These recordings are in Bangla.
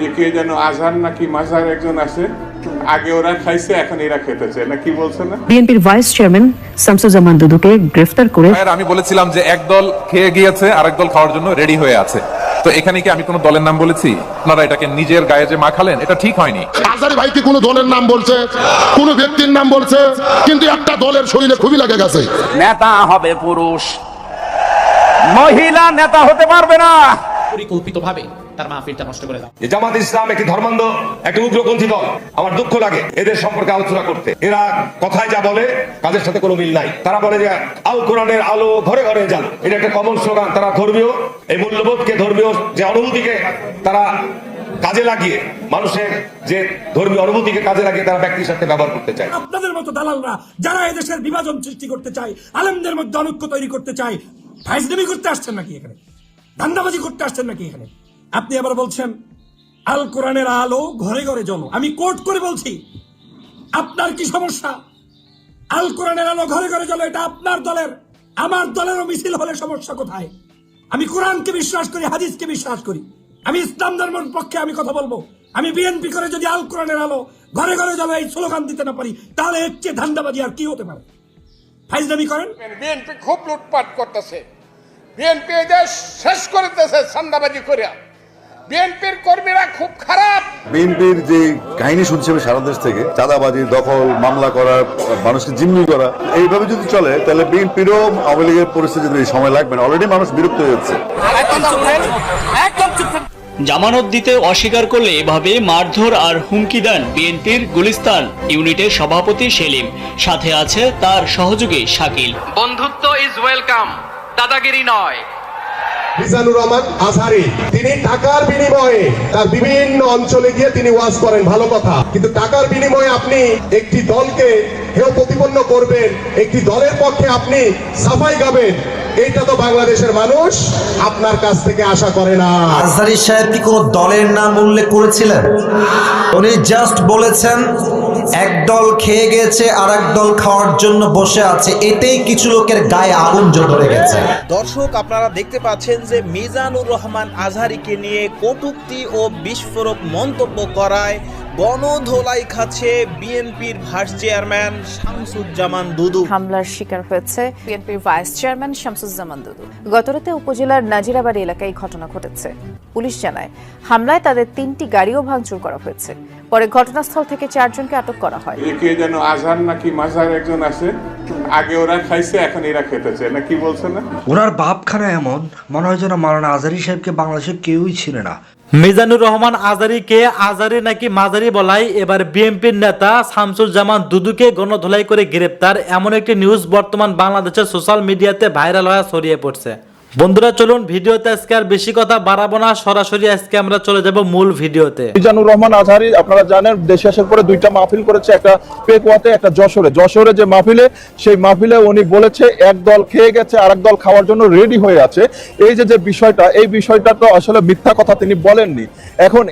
যে কে যেন আজহার নাকি মাঝার একজন আছে আগে ওরা খাইছে এখন এরা খেতেছে। না কি বলছে না? বিএনপির ভাইস চেয়ারম্যান শামসুজ্জামান দুদুকে গ্রেফতার করে আমি বলেছিলাম যে এক দল খেয়ে গিয়েছে আরেক দল খাওয়ার জন্য রেডি হয়ে আছে। তো এখানে কি আমি কোনো দলের নাম বলেছি? আপনারা এটাকে নিজের গায়ে যে মাখালেন এটা ঠিক হয়নি। আজারি ভাই কি কোনো দলের নাম বলছে? কোনো ব্যক্তির নাম বলছে? কিন্তু একটা দলের শরীরে খুবই লেগে গেছে। নেতা হবে পুরুষ। মহিলা নেতা হতে পারবে না। পরিকল্পিতভাবে তার মাহফিলটা নষ্ট করে দাও। যে জামাত ইসলাম একটি ধর্মান্ধ একটি উগ্রপন্থী দল আমার দুঃখ লাগে এদের সম্পর্কে আলোচনা করতে। এরা কথায় যা বলে কাজের সাথে কোনো মিল নাই। তারা বলে যে আল কোরআনের আলো ঘরে ঘরে জানো এটা একটা কমন স্লোগান তারা ধর্মীয় এই মূল্যবোধকে ধর্মীয় যে অনুভূতিকে তারা কাজে লাগিয়ে মানুষের যে ধর্মীয় অনুভূতিকে কাজে লাগিয়ে তারা ব্যক্তির সাথে ব্যবহার করতে চায়। আপনাদের মতো দালালরা যারা এদেশের বিভাজন সৃষ্টি করতে চায় আলেমদের মধ্যে অনৈক্য তৈরি করতে চায় ফাইজলামি করতে আসছেন নাকি এখানে? ধান্দাবাজি করতে আসছেন নাকি এখানে? আপনি আবার বলছেন, আল কোরআনের আলো ঘরে ঘরে জ্বলো আমি কোর্ট করে বলছি, আপনার কি সমস্যা? আল কোরআনের আলো ঘরে ঘরে জ্বলো এটা আপনার দলের, আমার দলেরও মিছিল হলে সমস্যা কোথায়? আমি কোরআনকে বিশ্বাস করি, হাদিসকে বিশ্বাস করি। আমি ইসলাম ধর্মের পক্ষে আমি কথা বলব। আমি বিএনপি করে যদি আল কোরআনের আলো ঘরে ঘরে জ্বলো এই স্লোগান দিতে না পারি, তাহলে এর চেয়ে ধান্দাবাজি আর কি হতে পারে? ফাইজলামি করেন। বিএনপি খুব লুটপাট করতেছে। বিএনপি দেশ শেষ করতেছে সান্দাবাজি করে বিএনপির কর্মীরা খুব খারাপ। বিএনপির যে কাহিনী শুনছি আমি সারা দেশ থেকে চাঁদাবাজি দখল মামলা করা মানুষকে জিম্মি করা এইভাবে যদি চলে তাহলে বিএনপিরও আওয়ামী লীগের পরিস্থিতিতে সময় লাগবে না অলরেডি মানুষ বিরক্ত হয়ে যাচ্ছে। জামানত দিতে অস্বীকার করলে এভাবে মারধর আর হুমকি দেন বিএনপির গুলিস্তান ইউনিটের সভাপতি সেলিম। সাথে আছে তার সহযোগী শাকিল। বন্ধুত্ব ইজ ওয়েলকাম দাদাগিরি নয়। মিজানুর রহমান আজহারি। তিনি টাকার বিনিময়ে তার বিভিন্ন অঞ্চলে গিয়ে তিনি ওয়াজ করেন, ভালো কথা। কিন্তু টাকার বিনিময়ে আপনি একটি দলকে হেয় প্রতিপন্ন করবেন, একটি দলের পক্ষে আপনি সাফাই গাবেন, এইটা তো বাংলাদেশের মানুষ আপনার কাছ থেকে আশা করে না। আজহারি সাহেব কি কোনো দলের নাম উল্লেখ করেছিলেন? উনি জাস্ট বলেছেন এক দল খেয়ে গেছে আর এক দল খাওয়ার জন্য বসে আছে। এতেই কিছু লোকের গায়ে আগুন ধরে গেছে। দর্শক আপনারা দেখতে পাচ্ছেন যে মিজানুর রহমান আজহারিকে নিয়ে কটুক্তি ও বিস্ফোরক মন্তব্য করায় গণধোলাই খাচ্ছে বিএনপির ভাইস চেয়ারম্যান শামসুজ্জামান দুদু। হামলার শিকার হয়েছে বিএনপির ভাইস চেয়ারম্যান শামসুজ্জামান দুদু। গতরাতে উপজেলার নাজিরাবাড়ি এলাকায় এই ঘটনা ঘটেছে। পুলিশ জানায় হামলায় তাদের তিনটি গাড়িও ভাঙচুর করা হয়েছে। পরে ঘটনাস্থল থেকে চারজনকে আটক করা হয়। কে যেন আজহার নাকি মাঝার একজন আছে আগে ওরা খাইছে এখন এরা খেতেছে। না কি বলছে না ওনার বাপখানা এমন মনে হয় যেন মারানা আজহারি সাহেবকে বাংলাদেশে কেউই ছিল না। মিজানুর রহমান আজারিকে আজারি নাকি মাজারি বলাই এবার বিএনপির নেতা শামসুল জামান দুদুকে গণধোলাই করে গ্রেপ্তার এমন একটি নিউজ বর্তমান বাংলাদেশের সোশ্যাল মিডিয়াতে ভাইরাল হয়ে ছড়িয়ে পড়ছে। বন্ধুরা, চলুন ভিডিওতে আজকে আর বেশি কথা বাড়াবো না। সরাসরি আজকে আমরা চলে যাব মূল ভিডিওতে। মিজানুর রহমান আজহারি, আপনারা জানেন, দেশে আসার পরে দুইটা মাহফিল করেছে, একটা পেকুয়াতে, একটা যশোরে। যশোরে যে মাহফিলে, সেই মাহফিলে উনি বলেছে, এক দল খেয়ে গেছে আর দল খাওয়ার জন্য রেডি হয়ে আছে। এই যে যে বিষয়টা, এই বিষয়টা তো আসলে মিথ্যা কথা তিনি বলেননি। এখন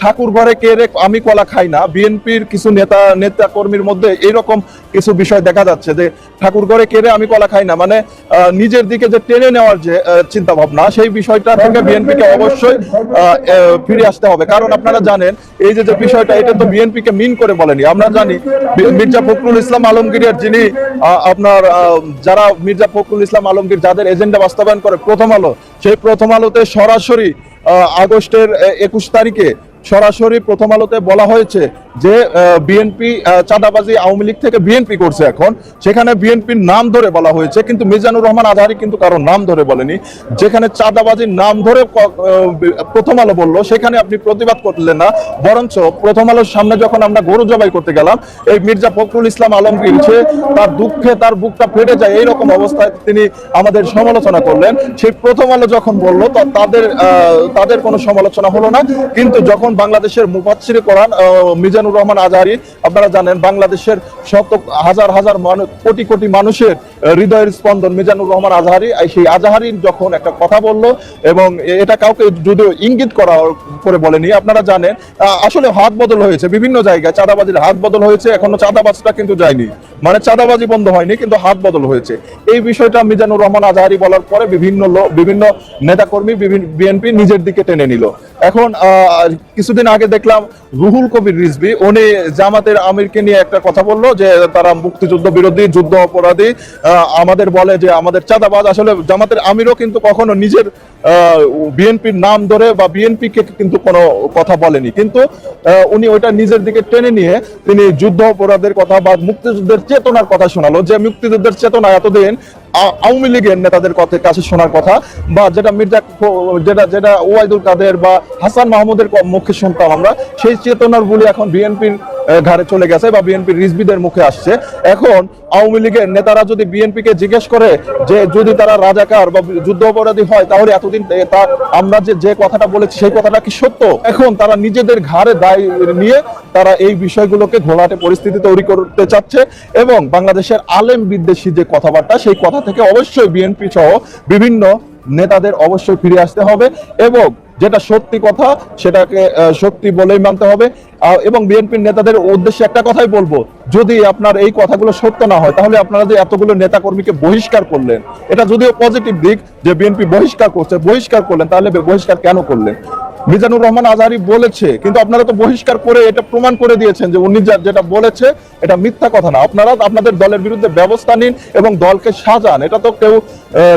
ঠাকুর ঘরে কে রে, আমি কলা খাই না। বিএনপির কিছু নেতা নেতা কর্মীর মধ্যে এরকম কিছু বিষয় দেখা যাচ্ছে যে, ঠাকুর ঘরে কে রে, আমি কলা খাই না। মানে নিজের দিকে যে টেনে নেওয়ার যে চিন্তা ভাবনা সেই বিষয়টা থেকে বিএনপিকে অবশ্যই ফিরে আসতে হবে। কারণ আপনারা জানেন, এই যে যে বিষয়টা, এটা তো বিএনপিকে মিন করে বলেনি। আমরা জানি মির্জা ফখরুল ইসলাম আলমগীরের যিনি আপনার যারা মির্জা ফখরুল ইসলাম আলমগীর, যাদের এজেন্ডা বাস্তবায়ন করে প্রথম আলো, সেই প্রথম আলোতে সরাসরি আগস্টের একুশ তারিখে সরাসরি প্রথম আলোতে বলা হয়েছে যে বিএনপি চাঁদাবাজি আওয়ামী লীগ থেকে বিএনপি করছে এখন। সেখানে বিএনপির নাম ধরে বলা হয়েছে, কিন্তু মিজানুর রহমান আজহারি কিন্তু কারও নাম ধরে বলেনি। যেখানে চাঁদাবাজির নাম ধরে প্রথম আলো বলল, সেখানে আপনি প্রতিবাদ করলেন না। বরঞ্চ প্রথম আলোর সামনে যখন আমরা গরু জবাই করতে গেলাম, এই মির্জা ফখরুল ইসলাম আলমগীর সে তার দুঃখে তার বুকটা ফেটে যায় এইরকম অবস্থায় তিনি আমাদের সমালোচনা করলেন। সেই প্রথম আলো যখন বলল তাদের তাদের কোনো সমালোচনা হলো না। কিন্তু যখন বাংলাদেশের মুফাচ্ছির কোরআন মিজানুর রহমান আজহারি। আপনারা জানেন বাংলাদেশের শত, হাজার হাজার মানুষ কোটি কোটি মানুষের হৃদয়ের স্পন্দন মিজানুর রহমান আজহারি। সেই আজহারির যখন একটা কথা বলল এবং এটা কাউকে যদিও ইঙ্গিত করা করে বলেনি, আপনারা জানেন আসলে হাত বদল হয়েছে বিভিন্ন জায়গায়। চাঁদাবাজির হাত বদল হয়েছে, এখনও চাঁদাবাজটা কিন্তু যায়নি। মানে চাঁদাবাজি বন্ধ হয়নি, কিন্তু হাত বদল হয়েছে। এই বিষয়টা মিজানুর রহমান আজহারি বলার পরে বিভিন্ন বিভিন্ন নেতাকর্মী বিএনপি নিজের দিকে টেনে নিল। এখন কিছুদিন আগে দেখলাম রুহুল কবির রিজবি উনি জামাতের আমিরকে নিয়ে একটা কথা বলল যে তারা মুক্তিযুদ্ধ বিরোধী, যুদ্ধ অপরাধী। আমাদের বলে যে আমাদের চাঁদাবাজ, আসলে জামাতের আমিরও কিন্তু কখনো নিজের বিএনপির নাম ধরে বা বিএনপি কে কিন্তু কোনো কথা বলেনি। কিন্তু উনি ওইটা নিজের দিকে টেনে নিয়ে তিনি যুদ্ধ অপরাধের কথা বা মুক্তিযুদ্ধের চেতনার কথা শোনালো যে মুক্তিযুদ্ধের চেতনা এতদিন আওয়ামী লীগের নেতাদের কথা কাছে শোনার কথা বা যেটা মির্জা যেটা যেটা ওয়াইদুল কাদের বা হাসান মাহমুদের মুখে শুনতাম আমরা, সেই চেতনার বলে এখন বিএনপির ঘাড়ে চলে গেছে বা বিএনপির রিজবিদের মুখে আসছে। এখন আওয়ামী লীগের নেতারা যদি বিএনপি কে জিজ্ঞেস করে যে যদি তারা রাজাকার বা যুদ্ধ অপরাধী হয়, তাহলে এতদিন আমরা যে যে কথাটা বলেছি, সেই কথাটা কি সত্য? এখন তারা নিজেদের ঘাড়ে দায় নিয়ে তারা এই বিষয়গুলোকে ঘোলাটে পরিস্থিতি তৈরি করতে চাচ্ছে এবং বাংলাদেশের আলেম বিদ্বেষী যে কথাবার্তা, সেই কথা থেকে অবশ্যই বিএনপি সহ বিভিন্ন নেতাদের অবশ্যই ফিরে আসতে হবে এবং যেটা সত্যি কথা, সেটাকে সত্যি বলেই মানতে হবে। এবং বিএনপির নেতাদের উদ্দেশ্যে একটা কথাই বলব, যদি আপনার এই কথাগুলো সত্য না হয়, তাহলে আপনারা যে এতগুলো নেতা কর্মীকে বহিষ্কার করলেন, এটা যদিও পজিটিভ দিক যে বিএনপি বহিষ্কার করছে, বহিষ্কার করলেন, তাহলে বহিষ্কার কেন করলেন? মিজানুর রহমান আজহারি বলেছে, কিন্তু আপনারা তো বহিষ্কার করে এটা প্রমাণ করে দিয়েছেন যে উনি যেটা বলেছে, এটা মিথ্যা কথা না। আপনারা আপনাদের দলের বিরুদ্ধে ব্যবস্থা নিন এবং দলকে সাজান। এটা তো কেউ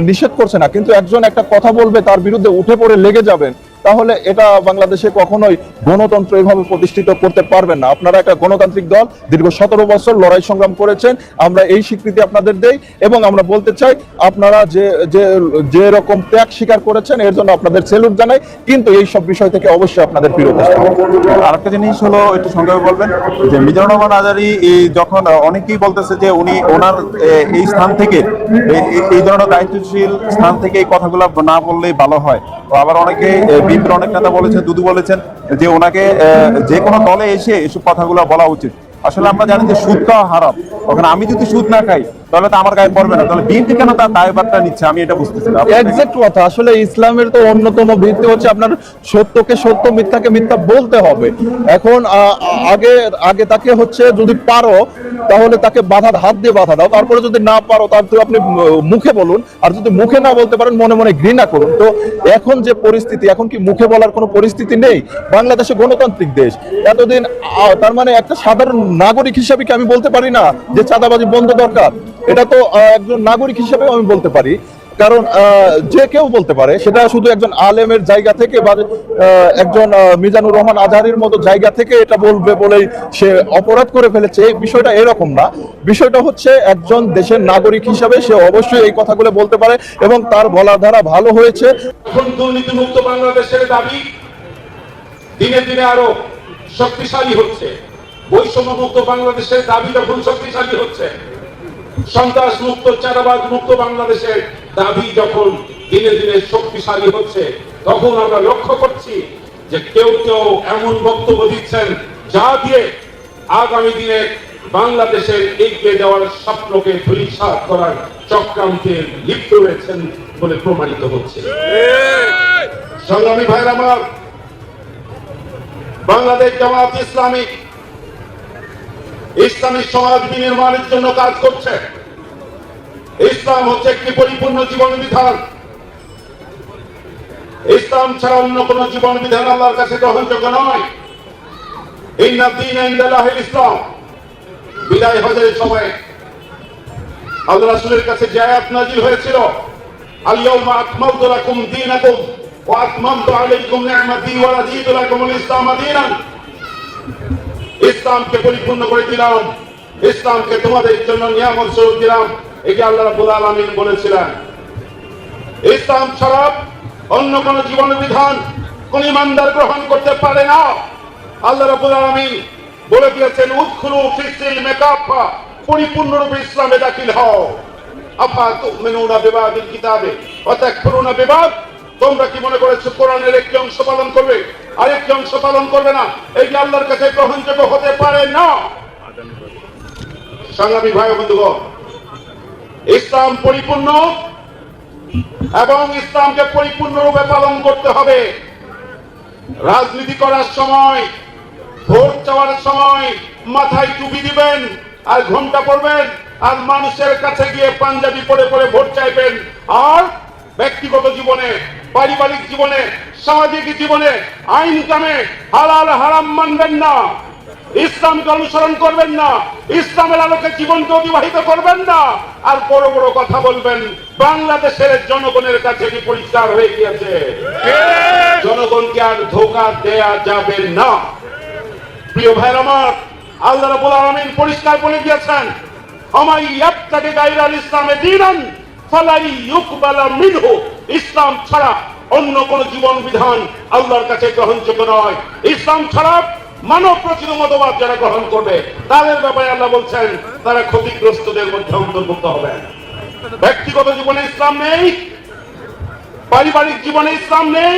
নিষেধ করছে না। কিন্তু একজন একটা কথা বলবে, তার বিরুদ্ধে উঠে পড়ে লেগে যাবেন। তাহলে এটা বাংলাদেশে কখনোই গণতন্ত্র এইভাবে প্রতিষ্ঠিত করতে পারবেন না আপনারা একটা গণতান্ত্রিক দল, দীর্ঘ সতেরো বছর লড়াই সংগ্রাম করেছেন, আমরা এই স্বীকৃতি আপনাদের দেই এবং আমরা বলতে চাই, আপনারা যে যে যে রকম ত্যাগ স্বীকার করেছেন, এর জন্য আপনাদের সেলুট জানাই, কিন্তু এই সব বিষয় থেকে অবশ্যই আপনাদের বিরত। আরেকটা জিনিস হলো, একটু সংক্ষেপে বলবেন, যে মিজানুর রহমান আজারি যখন অনেকেই বলতেছে যে উনি ওনার এই স্থান থেকে এই- ধরনের দায়িত্বশীল স্থান থেকে এই কথাগুলো না বললেই ভালো হয় তো আবার অনেকে বিএনপির অনেক নেতা বলেছেন, দুদু বলেছেন, যে ওনাকে যে কোনো দলে এসে এসব কথাগুলো বলা উচিত। আসলে আমরা জানি যে সুদটা হারাপ ওখানে আমি যদি সুদ না খাই তাহলে তো আমার গায়ে পড়বে না। তাহলে বিএনপি কেন তার দায়ভারটা নিচ্ছে? আমি এটা বুঝতেছি না। কথা। আসলে ইসলামের তো অন্যতম ভিত্তি হচ্ছে আপনার সত্যকে সত্য, মিথ্যাকে মিথ্যা বলতে হবে। এখন আগে আগে তাকে হচ্ছে যদি পারো, তাহলে তাকে বাধা, হাত দিয়ে বাধা দাও। তারপরে যদি না পারো, তার আপনি মুখে বলুন। আর যদি মুখে না বলতে পারেন, মনে মনে ঘৃণা করুন। তো এখন যে পরিস্থিতি, এখন কি মুখে বলার কোনো পরিস্থিতি নেই? বাংলাদেশে গণতান্ত্রিক দেশ। এতদিন তার মানে একটা সাধারণ নাগরিক হিসাবে কি আমি বলতে পারি না যে চাঁদাবাজি বন্ধ দরকার? এটা তো একজন নাগরিক হিসেবে আমি বলতে পারি। কারণ যে কেউ বলতে পারে, সেটা শুধু একজন আলেমের জায়গা থেকে বা একজন মিজানুর রহমান আজহারির মতো জায়গা থেকে এটা বলবে বলেই সে অপরাধ করে ফেলেছে। এই বিষয়টা এরকম না। বিষয়টা হচ্ছে একজন দেশের নাগরিক হিসাবে সে অবশ্যই এই কথাগুলো বলতে পারে এবং তার বলার ধারা ভালো হয়েছে। দুর্নীতিমুক্ত বাংলাদেশের দাবি দিনে দিনে আরও শক্তিশালী হচ্ছে। বৈষম্য মুক্ত বাংলাদেশের দাবি যখন শক্তিশালী হচ্ছে। সন্ত্রাস মুক্ত চারাবাদ মুক্ত বাংলাদেশের দাবি যখন দিনে দিনে শক্তিশালী হচ্ছে, তখন আমরা লক্ষ্য করছি যে কেউ কেউ এমন বক্তব্য দিচ্ছেন, যা দিয়ে আগামী দিনে বাংলাদেশের এগিয়ে যাওয়ার স্বপ্নকে ধূলিসাৎ করার চক্রান্তে লিপ্ত রয়েছেন বলে প্রমাণিত হচ্ছে। সংগ্রামী ভাইয়ের আমার, বাংলাদেশ জামাত ইসলামী ইসলামী সমাজ বিনির্মাণের জন্য কাজ করছে। ইসলাম হচ্ছে একটি পরিপূর্ণ জীবন বিধান। ইসলাম ছাড়া অন্য কোন জীবন বিধান আল্লাহর কাছে গ্রহণযোগ্য নয়। ইসলামকে পরিপূর্ণ করে দিলাম। ইসলামকে তোমাদের জন্য নিয়ামত স্বরূপ দিলাম। এটি আল্লাহ রাব্বুল আলামিন বলেছিলেন, ইসলাম ছাড়া অন্য কোন জীবন বিধান কোন ইমানদার গ্রহণ করতে পারে না। আল্লাহ রাব্বুল আলামিন বলে দিয়েছেন, উদখুলু ফিসিল পরিপূর্ণরূপে ইসলামে দাখিল হও। আপা বিবাদিল কিতাবে, ওয়া তাকফুরুনা বিবাদ। তোমরা কি মনে করেছ কোরআনের একটি অংশ পালন করবে? আরেকটি অংশ পালন করবে না। এই আল্লাহর কাছে গ্রহণযোগ্য হতে পারে না। সংগ্রামী ভাই বন্ধুগণ ইসলাম পরিপূর্ণ এবং ইসলামকে পরিপূর্ণরূপে পালন করতে হবে। রাজনীতি করার সময়, ভোট চাওয়ার সময় মাথায় টুপি দিবেন, আর ঘণ্টা পড়বেন, আর মানুষের কাছে গিয়ে পাঞ্জাবি পরে পরে ভোট চাইবেন। আর ব্যক্তিগত জীবনে, পারিবারিক জীবনে, সামাজিক জীবনে, আইন কামে হালাল হারাম মানবেন না। ইসলামকে অনুসরণ করবেন না, ইসলামের আলোকে জীবনকে অতিবাহিত করবেন না। আর বড় বড় কথা বলবেন, বাংলাদেশের জনগণের কাছে এটি পরিষ্কার হয়ে গিয়েছে। জনগণকে আর ধোকা দেয়া যাবে না। প্রিয় ভাই আমার, আল্লাহ রাব্বুল আলামিন পরিষ্কার বলে দিয়েছেন আমার ইয়াবতাগি গায়রাল ইসলামে দীনান, ফালাই ইউকবালা মিনহু। ইসলাম ছাড়া অন্য কোন জীবন বিধান আল্লাহর কাছে গ্রহণযোগ্য নয়। ইসলাম ছাড়া মানব প্রচলিত মতবাদ যারা গ্রহণ করবে, তাদের ব্যাপারে আল্লাহ বলছেন, তারা ক্ষতিগ্রস্তদের মধ্যে অন্তর্ভুক্ত হবে। ব্যক্তিগত জীবনে ইসলাম নেই, পারিবারিক জীবনে ইসলাম নেই,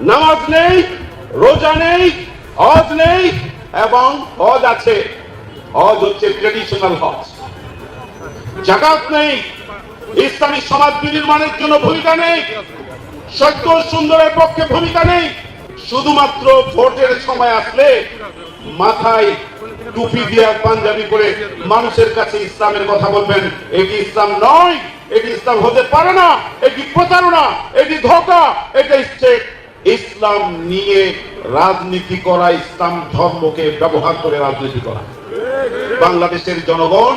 নামাজ নেই, রোজা নেই, হজ নেই, এবং হজ আছে। হজ হচ্ছে ট্রেডিশনাল হজ। জাকাত নেই, ইসলামী সমাজ বিনির্মাণের জন্য ভূমিকা নেই, সত্য সুন্দরের পক্ষে ভূমিকা নেই শুধুমাত্র ভোটের সময় আসলে মাথায় টুপি দিয়ে পাঞ্জাবি করে মানুষের কাছে ইসলামের কথা বলবেন। এটি ইসলাম নয় এটি ইসলাম হতে পারে না এটি প্রতারণা এটি ধোকা এটা হচ্ছে ইসলাম নিয়ে রাজনীতি করা ইসলাম ধর্মকে ব্যবহার করে রাজনীতি করা। বাংলাদেশের জনগণ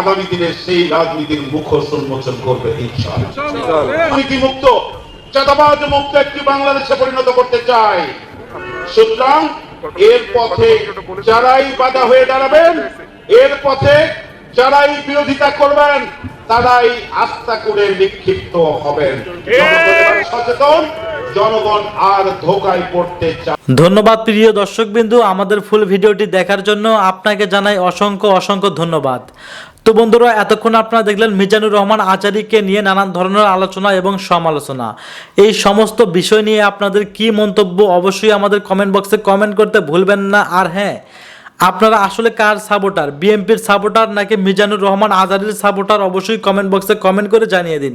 আগামী দিনে সেই রাজনীতির মুখোশ উন্মোচন করবে দুর্নীতি মুক্ত? চাঁদাবাজ মুক্ত একটি বাংলাদেশে পরিণত করতে চাই। সুতরাং এর পথে যারাই বাধা হয়ে দাঁড়াবেন এর পথে যারাই বিরোধিতা করবেন তারাই আস্থা করে বিক্ষিপ্ত হবেন। সচেতন জনগণ আর ধোকায় পড়তে চায়। ধন্যবাদ প্রিয় দর্শকবিন্দু আমাদের ফুল ভিডিওটি দেখার জন্য আপনাকে জানাই অসংখ্য অসংখ্য ধন্যবাদ। তো বন্ধুরা, এতক্ষণ আপনারা দেখলেন মিজানুর রহমান আচারিকে নিয়ে নানান ধরনের আলোচনা এবং সমালোচনা। এই সমস্ত বিষয় নিয়ে আপনাদের কি মন্তব্য অবশ্যই আমাদের কমেন্ট বক্সে কমেন্ট করতে ভুলবেন না। আর হ্যাঁ আপনারা আসলে কার সাপোর্টার বিএমপির সাপোর্টার নাকি মিজানুর রহমান আজারির সাপোর্টার অবশ্যই কমেন্ট বক্সে কমেন্ট করে জানিয়ে দিন।